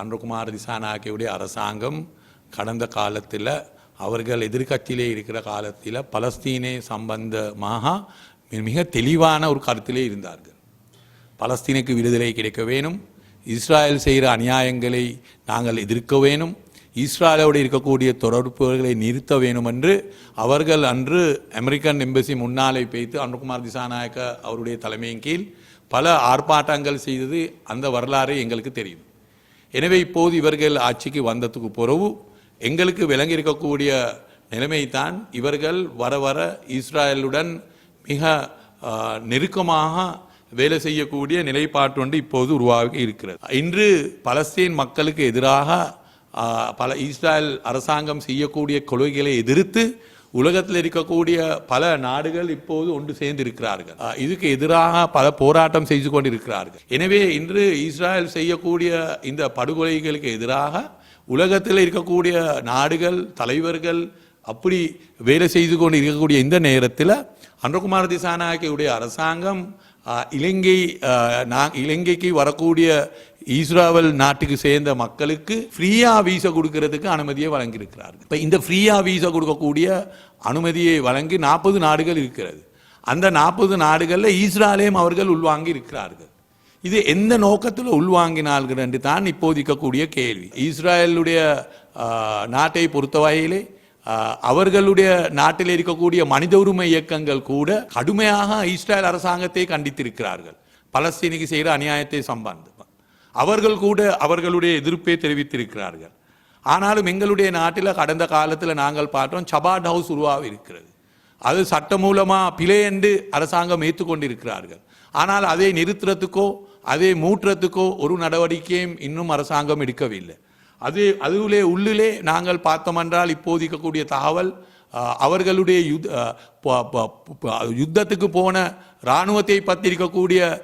அன்றகுமார் திசாநாயக்கவுடைய அரசாங்கம் கடந்த காலத்தில் அவர்கள் எதிர்கட்சியிலே இருக்கிற காலத்தில் பலஸ்தீனை சம்பந்தமாக மிக தெளிவான ஒரு கருத்திலே இருந்தார்கள். பலஸ்தீனுக்கு விடுதலை கிடைக்க வேணும். இஸ்ராயல் செய்கிற அநியாயங்களை நாங்கள் எதிர்க்க வேணும். இஸ்ராயலோடு இருக்கக்கூடிய தொடர்புகளை நிறுத்த வேணும் என்று அவர்கள் அன்று அமெரிக்கன் எம்பசி முன்னாலே பேய்த்து அனுகுமார் திசாநாயக்க அவருடைய தலைமையின் கீழ் பல ஆர்ப்பாட்டங்கள் செய்தது அந்த வரலாறு எங்களுக்கு தெரியும். எனவே இப்போது இவர்கள் ஆட்சிக்கு வந்ததுக்கு பிறகு எங்களுக்கு விளங்கி இருக்கக்கூடிய நிலைமை தான் இவர்கள் வர வர இஸ்ராயலுடன் மிக நெருக்கமாக வேலை செய்யக்கூடிய நிலைப்பாட்டு ஒன்று இப்போது உருவாகி இருக்கிறது. இன்று பலஸ்தீன் மக்களுக்கு எதிராக பல இஸ்ராயல் அரசாங்கம் செய்யக்கூடிய கொள்கைகளை எதிர்த்து உலகத்தில் இருக்கக்கூடிய பல நாடுகள் இப்போது ஒன்று சேர்ந்து இருக்கிறார்கள் இதுக்கு எதிராக பல போராட்டம் செய்து கொண்டிருக்கிறார்கள். எனவே இன்று இஸ்ராயல் செய்யக்கூடிய இந்த படுகொலைகளுக்கு எதிராக உலகத்தில் இருக்கக்கூடிய நாடுகள் தலைவர்கள் அப்படி வேலை செய்து கொண்டு இருக்கக்கூடிய இந்த நேரத்தில் அன்றகுமார் திசாநாயக்கியுடைய அரசாங்கம் இலங்கை நான் இலங்கைக்கு வரக்கூடிய இஸ்ராவல் நாட்டுக்கு சேர்ந்த மக்களுக்கு ஃப்ரீயா வீசா கொடுக்கறதுக்கு அனுமதியை வழங்கியிருக்கிறார்கள். இப்போ இந்த ஃப்ரீயா வீசா கொடுக்கக்கூடிய அனுமதியை வழங்கி நாற்பது நாடுகள் இருக்கிறது. அந்த நாற்பது நாடுகளில் இஸ்ராலேயும் அவர்கள் உள்வாங்கி இருக்கிறார்கள். இது எந்த நோக்கத்தில் உள்வாங்கினார்கள் என்று தான் இப்போதிக்கக்கூடிய கேள்வி. இஸ்ராயலுடைய நாட்டை பொறுத்தவரையிலே வகையிலே அவர்களுடைய நாட்டில் இருக்கக்கூடிய மனித உரிமை இயக்கங்கள் கூட கடுமையாக இஸ்ரேல் அரசாங்கத்தை கண்டித்திருக்கிறார்கள். பலஸ்தீனுக்கு செய்கிற அநியாயத்தை சம்பந்தம் அவர்கள் கூட அவர்களுடைய எதிர்ப்பை தெரிவித்திருக்கிறார்கள். ஆனாலும் எங்களுடைய நாட்டில் கடந்த காலத்தில் நாங்கள் பார்த்தோம் சபாட் ஹவுஸ் உருவாக இருக்கிறது அது சட்டமூலமாக பிழை என்று அரசாங்கம் ஏற்றுக்கொண்டிருக்கிறார்கள். ஆனால் அதை நிறுத்துறதுக்கோ அதை மூட்டுறதுக்கோ ஒரு நடவடிக்கையும் இன்னும் அரசாங்கம் எடுக்கவில்லை. அது அதுவிலே உள்ளிலே நாங்கள் பார்த்தோமென்றால் இப்போது இருக்கக்கூடிய தகவல் அவர்களுடைய யுத் ப- ப- ப- யுத்தத்துக்கு போன இராணுவத்தை பற்றி இருக்கக்கூடிய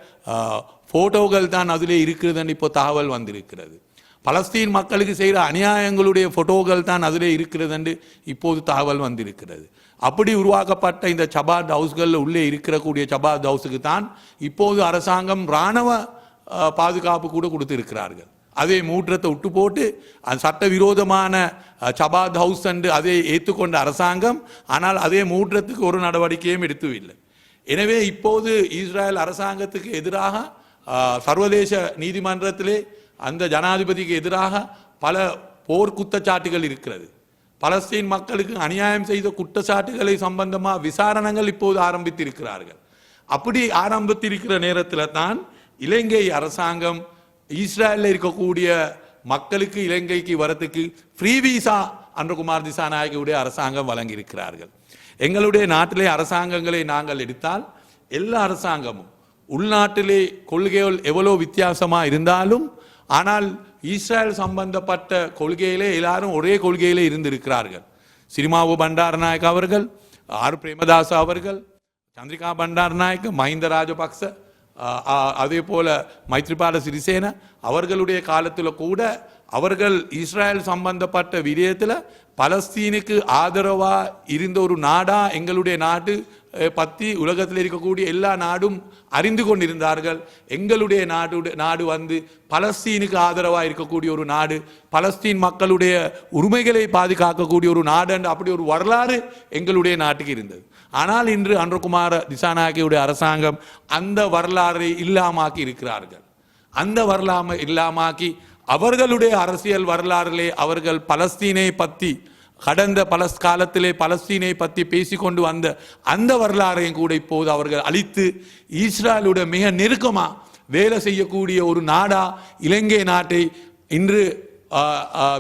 ஃபோட்டோக்கள் போட்டோகள் தான் அதிலே இருக்கிறதுன்னு இப்போ தகவல் வந்திருக்கிறது. பலஸ்தீன் மக்களுக்கு செய்கிற அநியாயங்களுடைய போட்டோகள் தான் அதிலே இருக்கிறதுன்னு இப்போது தகவல் வந்திருக்கிறது. அப்படி உருவாக்கப்பட்ட இந்த சபாத் ஹவுஸ்களில் உள்ளே இருக்கக்கூடிய சபாத் ஹவுஸுக்கு தான் இப்போது அரசாங்கம் இராணுவ பாதுகாப்பு கூட கொடுத்திருக்கிறார்கள். அதே மூற்றத்தை விட்டு போட்டு அது சட்டவிரோதமான சபாத் ஹவுஸ் என்று அதை ஏற்றுக்கொண்ட அரசாங்கம் ஆனால் அதே மூற்றத்துக்கு ஒரு நடவடிக்கையும் எடுத்துவில்லை. எனவே இப்போது இஸ்ரேல் அரசாங்கத்துக்கு எதிராக சர்வதேச நீதிமன்றத்திலே அந்த ஜனாதிபதிக்கு எதிராக பல போர் குற்றச்சாட்டுகள் இருக்கிறது. பலஸ்தீன் மக்களுக்கு அநியாயம் செய்த குற்றச்சாட்டுகளை சம்பந்தமாக விசாரணைகள் இப்போது ஆரம்பித்திருக்கிறார்கள். அப்படி ஆரம்பித்திருக்கிற நேரத்தில் தான் இலங்கை அரசாங்கம் இஸ்ரேலில் இருக்கக்கூடிய மக்களுக்கு இலங்கைக்கு வரத்துக்கு ஃப்ரீ விசா அன்றகுமார் திசாநாயகவுடைய அரசாங்கம் வழங்கியிருக்கிறார்கள். எங்களுடைய நாட்டிலே அரசாங்கங்களை நாங்கள் எடுத்தால் எல்லா அரசாங்கமும் உள்நாட்டிலே கொள்கைகள் எவ்வளோ வித்தியாசமாக இருந்தாலும் ஆனால் இஸ்ரேல் சம்பந்தப்பட்ட கொள்கையிலே எல்லாரும் ஒரே கொள்கையிலே இருந்திருக்கிறார்கள். சினிமாவு பண்டாரநாயக் அவர்கள் ஆர் பிரேமதாஸ் அவர்கள் சந்திரிகா பண்டாரநாயக் மஹிந்த ராஜபக்ச அதே போல மைத்ரிபால சிறிசேன அவர்களுடைய காலத்தில் கூட அவர்கள் இஸ்ரேல் சம்பந்தப்பட்ட விடயத்தில் பலஸ்தீனுக்கு ஆதரவாக இருந்த ஒரு நாடா எங்களுடைய நாடு அஹ், உலகத்தில் இருக்கக்கூடிய எல்லா நாடும் அறிந்து கொண்டிருந்தார்கள். எங்களுடைய நாடு நாடு வந்து பலஸ்தீனுக்கு ஆதரவாக இருக்கக்கூடிய ஒரு நாடு பலஸ்தீன் மக்களுடைய உரிமைகளை பாதுகாக்கக்கூடிய ஒரு நாடு அப்படி ஒரு வரலாறு எங்களுடைய நாட்டுக்கு இருந்தது. ஆனால் இன்று அன்றகுமார திசாநாயகியுடைய அரசாங்கம் அந்த வரலாறை இல்லாமாக்கி இருக்கிறார்கள். அந்த வரலாம இல்லாமாக்கி அவர்களுடைய அரசியல் வரலாறிலே அவர்கள் பலஸ்தீனை பற்றி கடந்த பல காலத்திலே பலஸ்தீனை பற்றி பேசிக்கொண்டு வந்த அந்த வரலாறையும் கூட இப்போது அவர்கள் அழித்து இஸ்ரேலுடைய மிக நெருக்கமாக வேலை செய்யக்கூடிய ஒரு நாடா இலங்கை நாட்டை இன்று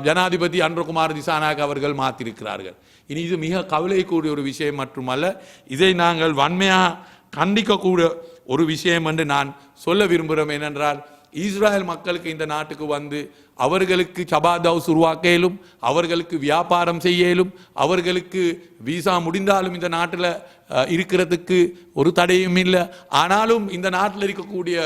ஜனாதிபதி அன்றகுமார் திசானாக அவர்கள் மாற்றிருக்கிறார்கள் இனி இது மிக கவலைக்கூடிய ஒரு விஷயம் மட்டுமல்ல இதை நாங்கள் வன்மையாக கண்டிக்கக்கூடிய ஒரு விஷயம் என்று நான் சொல்ல விரும்புகிறோம் ஏனென்றால் இஸ்ராயல் மக்களுக்கு இந்த நாட்டுக்கு வந்து அவர்களுக்கு சபாத் ஹவுஸ் உருவாக்க இயலும் அவர்களுக்கு வியாபாரம் செய்ய இயலும் அவர்களுக்கு விசா முடிந்தாலும் இந்த நாட்டில் இருக்கிறதுக்கு ஒரு தடையும் இல்லை. ஆனாலும் இந்த நாட்டில் இருக்கக்கூடிய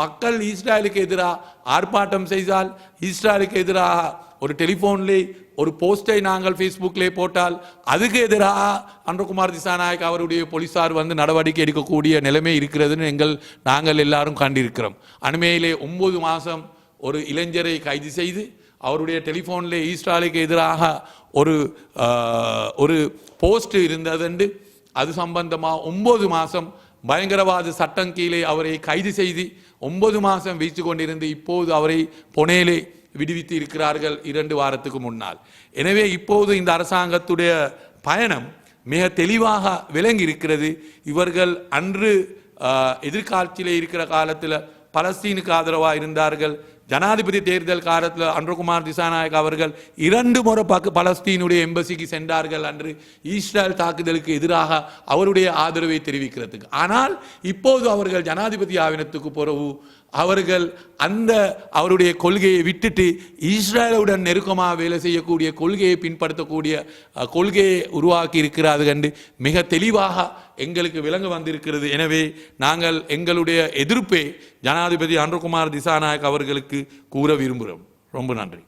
மக்கள் இஸ்ராயலுக்கு எதிராக ஆர்ப்பாட்டம் செய்தால் இஸ்ராயலுக்கு எதிராக ஒரு டெலிஃபோன்லேயே ஒரு போஸ்டை நாங்கள் ஃபேஸ்புக்கிலே போட்டால் அதுக்கு எதிராக அன்றகுமார் திசாநாயக் அவருடைய போலீசார் வந்து நடவடிக்கை எடுக்கக்கூடிய நிலைமை இருக்கிறதுன்னு எங்கள் நாங்கள் எல்லாரும் கண்டிருக்கிறோம். அண்மையிலே ஒன்பது மாதம் ஒரு இளைஞரை கைது செய்து அவருடைய டெலிஃபோனில் ஈஸ்டாலுக்கு எதிராக ஒரு ஒரு போஸ்ட் இருந்ததுண்டு. அது சம்பந்தமாக ஒம்பது மாதம் பயங்கரவாத சட்டம் கீழே அவரை கைது செய்து ஒன்பது மாதம் வீச்சு கொண்டிருந்து இப்போது அவரை புனேலே விடுவித்து இருக்கிறார்கள் இரண்டு வாரத்துக்கு முன்னால். எனவே இப்போது இந்த அரசாங்கத்துடைய பயணம் மிக தெளிவாக விளங்கி இருக்கிறது இவர்கள் அன்று எதிர்காலத்தில் இருக்கிற காலத்தில் பலஸ்தீனுக்கு ஆதரவாக இருந்தார்கள். ஜனாதிபதி தேர்தல் காலத்தில் அன்றகுமார் திசாநாயக் அவர்கள் இரண்டு முறை பக்கு பலஸ்தீனுடைய எம்பசிக்கு சென்றார்கள் அன்று. இஸ்ரேல் தாக்குதலுக்கு எதிராக அவருடைய ஆதரவை தெரிவிக்கிறதுக்கு. ஆனால் இப்போது அவர்கள் ஜனாதிபதி ஆவினத்துக்கு பிறகு அவர்கள் அந்த அவருடைய கொள்கையை விட்டுட்டு இஸ்ரேலுடன் நெருக்கமாக வேலை செய்யக்கூடிய கொள்கையை பின்படுத்தக்கூடிய கொள்கையை உருவாக்கி இருக்கிறார்கள் கண்டு மிக தெளிவாக எங்களுக்கு விளங்க வந்திருக்கிறது. எனவே நாங்கள் எங்களுடைய எதிர்ப்பை ஜனாதிபதி அன்றகுமார் திசாநாயக் அவர்களுக்கு கூற விரும்புகிறோம். ரொம்ப நன்றி.